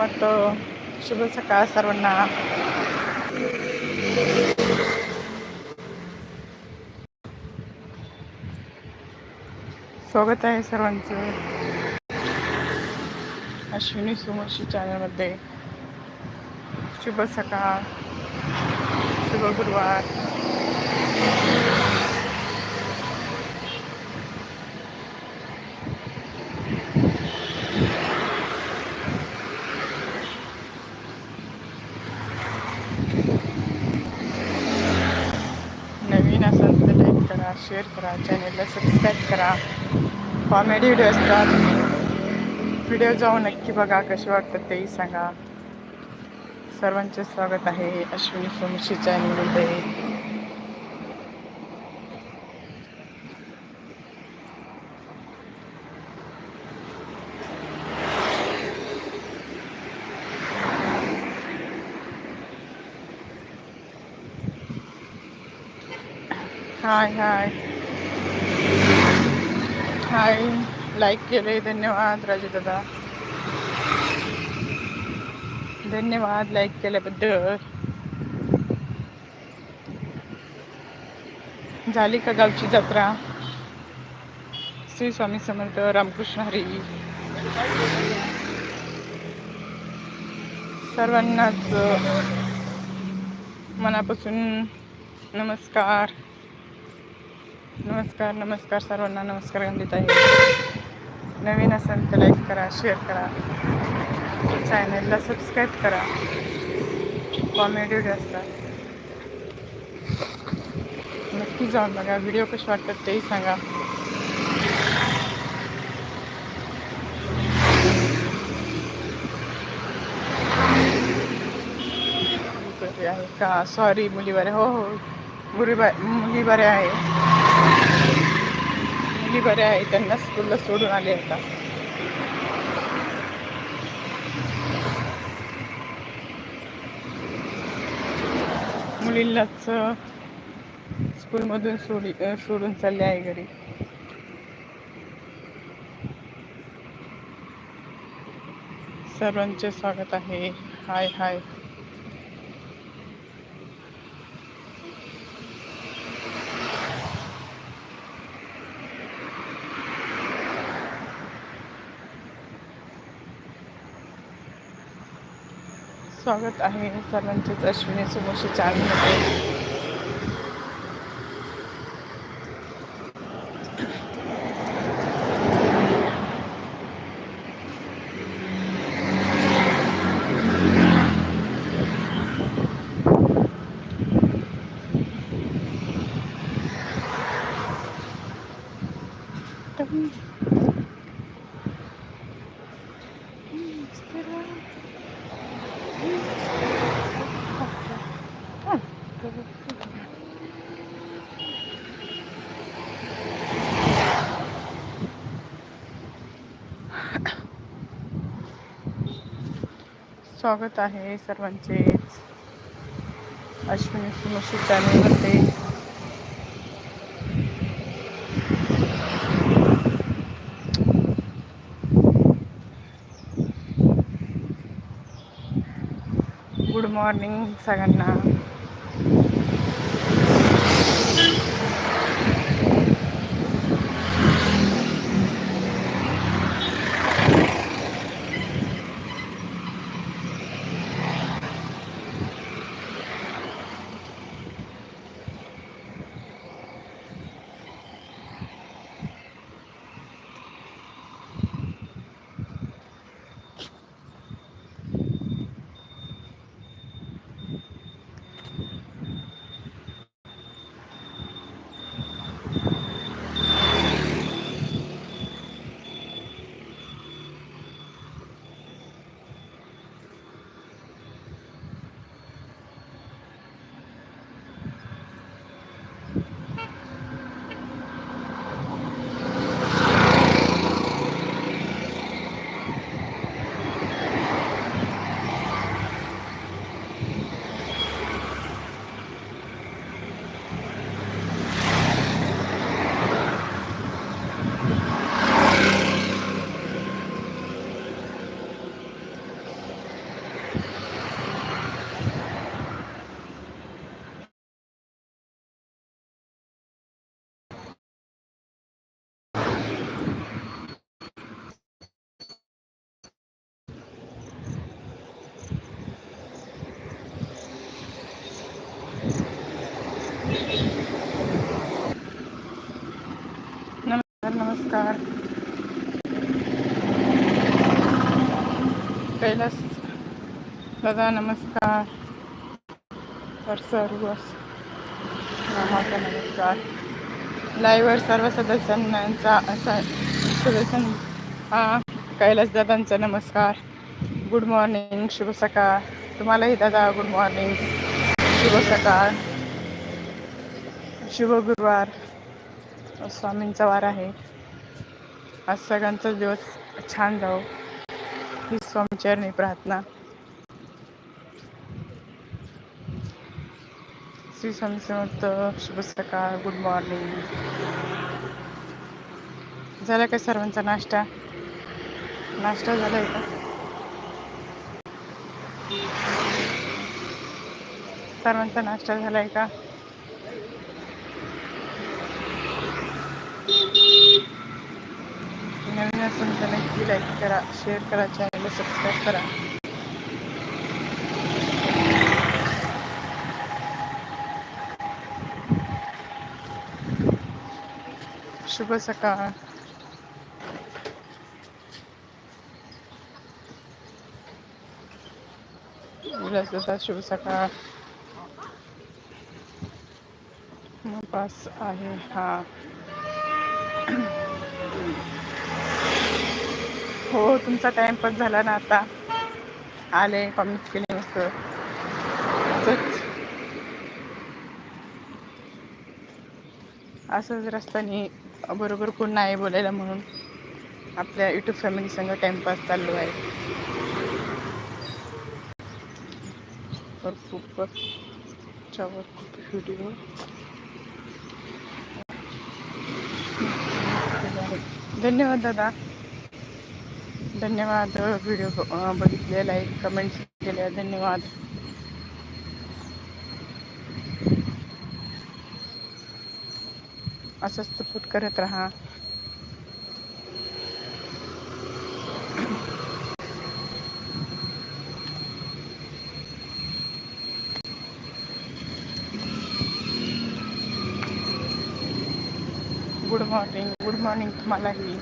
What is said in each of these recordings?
स्वामी शुभ सकाळ सर्वांना. स्वागत आहे सर्वांचं. अश्विनी सुमर्शी चॅनलमध्ये. शुभ सकाळ. शुभ गुरुवार नवीन असेल तर लाईक करा शेअर करा चॅनलला सबस्क्राईब करा. कॉमेडी व्हिडिओ असतात. व्हिडिओ जाऊन नक्की बघा कसे वाटतात तेही सांगा. सर्वांचे स्वागत आहे अश्विनी सोमशी चॅनलमध्ये हाय हाय हाय लाईक केले. धन्यवाद राजू दादा धन्यवाद लाईक केल्याबद्दल. झाली का गावची जत्रा? श्री स्वामी समर्थ रामकृष्ण हरी. सर्वांनाच मनापासून नमस्कार. नमस्कार नमस्कार सर्वांना. नमस्कार आहे नवीन असेल तर लाईक करा शेअर करा. चॅनलला सबस्क्राईब करा. कॉमेडी व्हिडिओ असतात. नक्की जाऊन बघा. व्हिडिओ कसे वाटतात तेही सांगा. सॉरी मुली बरे. हो हो. मुली बा मुली बऱ्या आहे मुली बऱ्या आहे त्यांना स्कूलला सोडून आले आता. मुलींनाच स्कूलमधून सोडी सोडून चालले आहे घरी. सर्वांचे स्वागत आहे. हाय हाय. स्वागत आहे सर्वांचेच. अश्विनी सुमोशी चॅनलमध्ये स्वागत आहे सर्वांचेच अश्विनी सुमोशी चॅनलमध्ये गुड मॉर्निंग सगळ्यांना. नमस्कार. कैलास दादा नमस्कार. तर सर्व माझा नमस्कार लाईव्हवर सर्व सदस्यांचा असा सदस्य हा कैलास दादांचा नमस्कार. गुड मॉर्निंग शुभ सकाळ. तुम्हालाही दादा गुड मॉर्निंग शुभ सकाळ. शुभ गुरुवार. स्वामींचा वार आहे. आज सगळ्यांचा दिवस छान जाओ ही स्वामीचरणी प्रार्थना. श्री स्वामी समर्थ शुभ सकाळ गुड मॉर्निंग झाला काय सर्वांचा नाश्ता? नाश्ता झाला आहे का? सर्वांचा नाश्ता झाला आहे का? नवीन असून तर नक्की लाईक करा शेअर करा चॅनलला सबस्क्राईब करा. शुभ सकाळ. विलासदादा शुभ सकाळ. पास आहे हा. हो तुमचा टाइमपास झाला ना आता. आले कॉमेंट्स केले मस्त असंच. असंच रस्त्याने बरोबर कोण नाही बोलायला म्हणून आपल्या युट्यूब फॅमिली संग टाइमपास चाललो आहे. खूप च्यावर खूप व्हिडिओ धन्यवाद दादा. धन्यवाद व्हिडिओ बघितलेला आहे कमेंट्स केल्या धन्यवाद। असंच सपोर्ट करत राहा। गुड मॉर्निंग गुड मॉर्निंग तुम्हालाही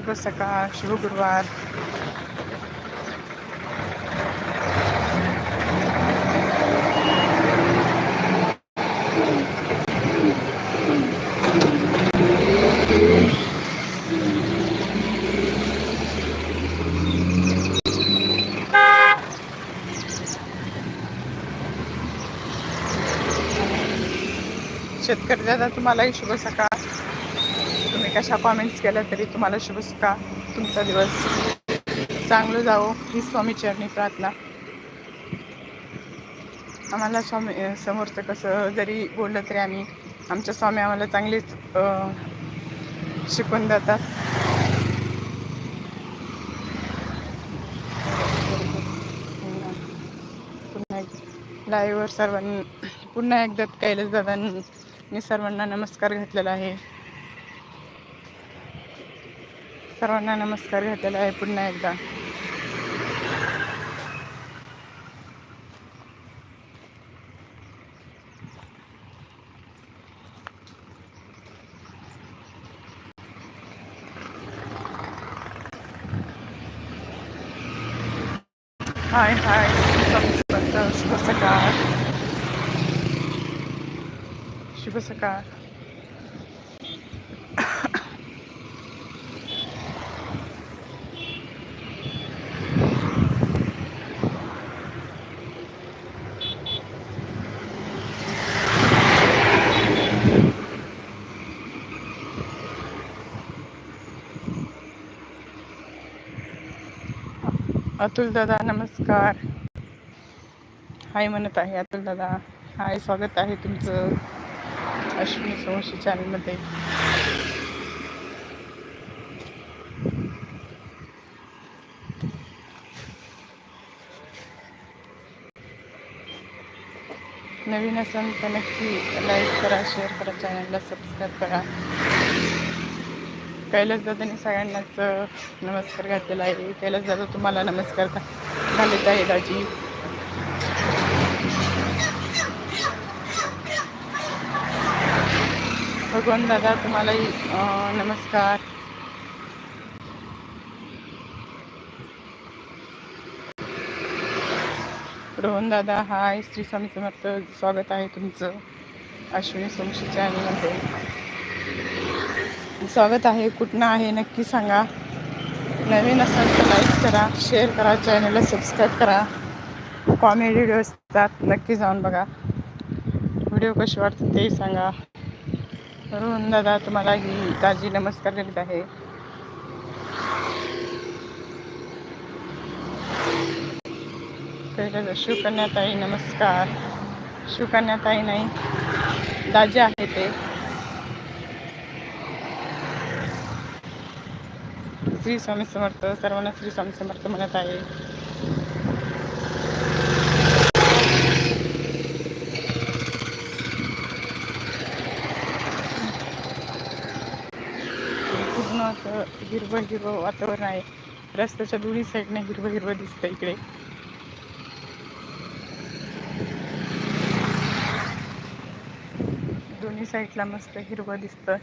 शुभ सकाळ शुभ गुरुवार. शेतकरी दादा तुम्हालाही शुभ सकाळ. तुम्ही कशा कॉमेंट्स केल्या तरी तुम्हाला शुभ तुमचा दिवस चांगलं जावो. ही स्वामी चरणी प्रार्थना. आम्हाला स्वामी समोरचं कसं जरी बोललं तरी आम्ही आमच्या स्वामी आम्हाला चांगलीच शिकवून जातात पुन्हा एक लाईव्हवर सर्वांनी पुन्हा एकदा कैलास दादांनी सर्वांना नमस्कार घातलेला आहे. सर्वांना नमस्कार घातलेला आहे पुन्हा एकदा हाय हाय शुभ सकाळ शुभ सकाळ अतुल दादा नमस्कार. हाय म्हणत आहे अतुल दादा. हाय स्वागत आहे तुमचं अश्विनी सोमशी चॅनलमध्ये नवीन असाल तर नक्की लाईक करा शेअर करा चॅनलला सबस्क्राईब करा. कैलास दादाने सगळ्यांनाच नमस्कार घातलेला आहे. कैलास दादा तुम्हाला नमस्कार घालत आहे दाजी. भगवान दादा तुम्हालाही नमस्कार. रोहन दादा हाय. श्री स्वामी समर्थ स्वागत आहे तुमचं. अश्विनी सोमशी चॅनलमध्ये स्वागत आहे. कुठनं आहे नक्की सांगा. नवीन असाल तर लाईक करा शेअर करा चॅनलला सबस्क्राईब करा. कॉमेडी व्हिडिओ असतात नक्की जाऊन बघा. व्हिडिओ कसे वाटतात तेही सांगा. रोहन दादा तुम्हाला ही ताजी नमस्कार करीत आहे. पहिलं शिवकन्याताई नमस्कार. शिवकन्याताई नाही दाजी आहे ते. श्री स्वामी समर्थ सर्वांना श्री स्वामी समर्थ म्हणत आहे. पूर्ण असं हिरवं हिरवं वातावरण आहे. रस्त्याच्या दोन्ही साईडने हिरवं हिरवं दिसतं इकडे. दोन्ही साईडला मस्त हिरवं दिसतं.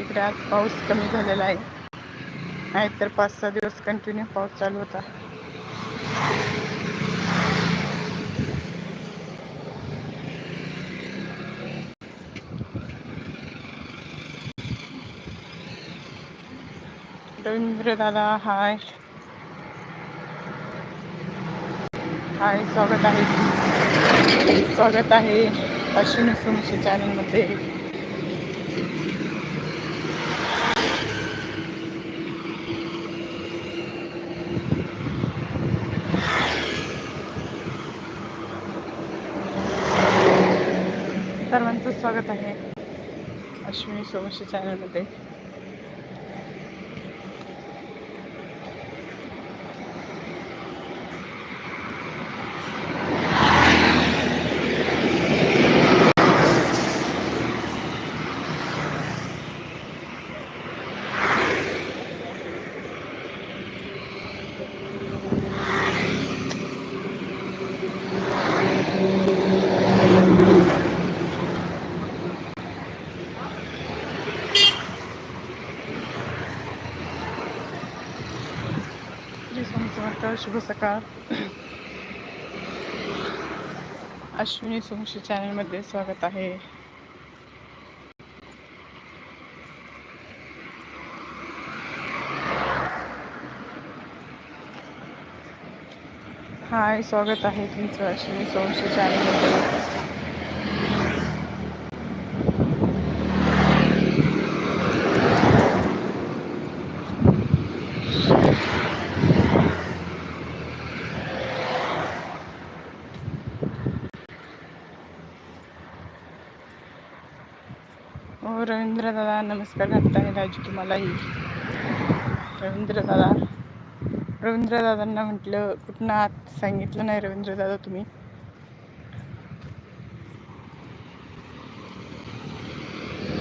इकडे आज पाऊस कमी झालेला आहे. नाहीतर पाच सहा दिवस कंटिन्यू पाऊस चालू होता. रवींद्र दादा हाय हाय स्वागत आहे. स्वागत आहे अश्विनी सुमशी चॅनलमध्ये सर्वांचं स्वागत आहे. अश्विनी सोमशी चॅनलमध्ये श्री स्वामी समर्थ शुभ सकाळ अश्विनी सोमशी चॅनलमध्ये स्वागत आहे हाय स्वागत आहे तुमचं अश्विनी सोमशी चॅनलमध्ये रवींद्र दादा नमस्कार. घातला आहे राजू तुम्हालाही रवींद्र दादा. रवींद्र दादांना म्हटलं कुठनं आत सांगितलं नाही रवींद्र दादा तुम्ही.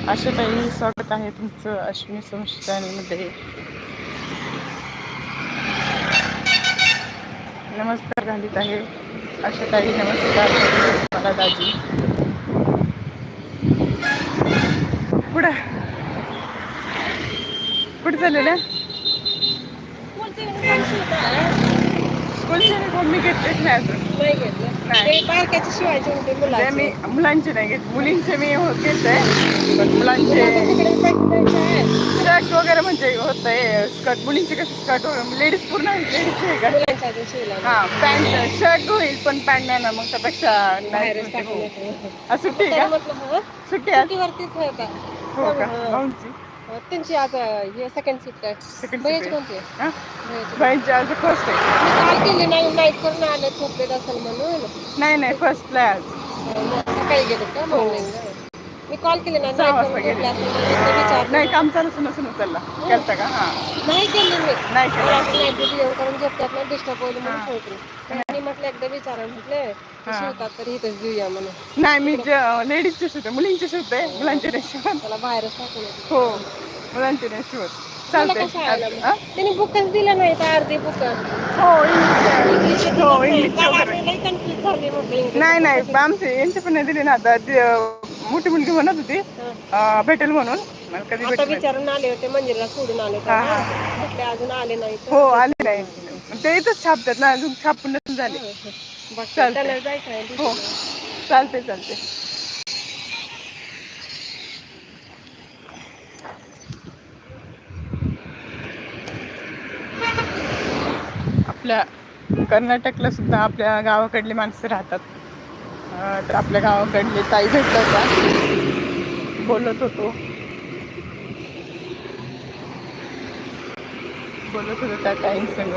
आशाताई स्वागत आहे तुमचं अश्विनी सोमशी चॅनलमध्ये. नमस्कार घालीत आहे आशाताई नमस्कार. मला दाजी. कुठं चाललेलं स्कूलचे युनिफॉर्म मी घेतलेच नाही अजून नाही घेतलं. नाही. बारक्याचे शिवायचे होते ते मुलाचे मी मुलांचे नाही घेत. मुलींचे मी हो घेते पण मुलांचे तिकडे आहे. वगैरे म्हणजे होत आहे स्कर्ट मुलींचे कसे स्कर्ट वगैरे? लेडीज पूर्ण लेडीजचे आहे का? मुलांच्या अजून शिवला नाही. हा पॅन्ट शर्ट होईल पण पॅन्ट नाही ना. मग त्यापेक्षा नाही बाहेरच सुट्टी टाकून. येते. आज सुट्टी आहे तरी का म्हटलं हं, सुट्टी आहे. सुट्टीवरतीच आहे हो का. भाऊंची. त्यांची आज हे सेकंड सीट आहे Second seat बयाची आहे. कोणती आहे? हा बयाची. बाईंची आज फर्स्ट आहे मी काल केली नाही नाईट करून आले झोपलेत असेल म्हणून नाही नाही फर्स्टला आहे आज मग सकाळी गेले का हो. मी कॉल केले नाही सहा नाईट वाजता करून गेले. झोपले असेल म्हणून एकदा विचारलं. नाही काम चालू सुन सुन चालला केलता का हा नाही केली मी नाही केलं नाईट ड्युटी येऊन करून झोपतात ना डिस्टर्ब होईल म्हणून हा. म्हटलं एकदा विचारा म्हटले ते हा. शिवतात तर इथंच देऊया म्हणून नाही मी लेडीजचे शिवते मुलींचे शिवते मुलांचे नाही शिवत त्याला बाहेरच टाकून येते. हो मुलांचे नाही शिवत चालते? त्यांनी बुकच दिलं नाही तर अर्धी बुक हो इंग्लिश हो इंग्लिश नाही नाही आमचे यांचे पण नाही दिले ना आता मोठी मुलगी म्हणत होती भेटेल म्हणून मला कधी विचारून आले होते मंदिरला सोडून आले होते अजून आले नाही. हो आले नाही ते इथंच छापतात ना अजून छापून नसून झाले दुसरीला. चालते चालते आपल्या कर्नाटकला सुद्धा आपल्या गावाकडली माणसं राहतात. तर आपल्या गावाकडली ताई भेटतात. बोलत होतो. बोलत होतो त्या ताईंसंग.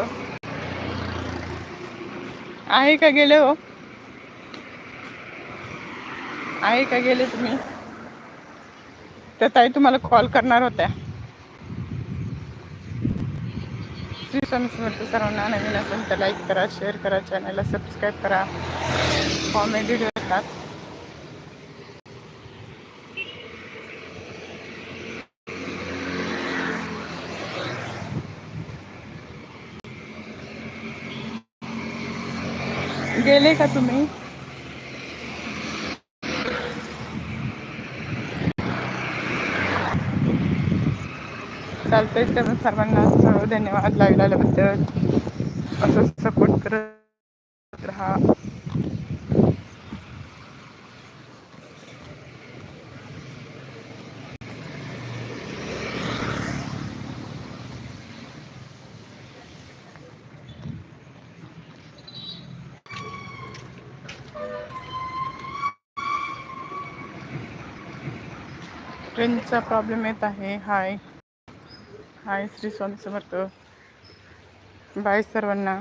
आहे का गेले हो? आहे का गेले तुम्ही? त्या ताई तुम्हाला कॉल करणार होत्या. श्री स्वामी समर्थ सर्वांना नवीन असेल तर लाईक करा शेअर करा चॅनलला सबस्क्राईब करा कॉमेडी येतात गेले का तुम्ही? चालतंय तर सर्वांना धन्यवाद लाईव्ह आल्याबद्दल असं सपोर्ट करत राहा. ट्रेनचा प्रॉब्लेम येत आहे. हाय हाय श्री स्वामी समर्थ बाय सर्वांना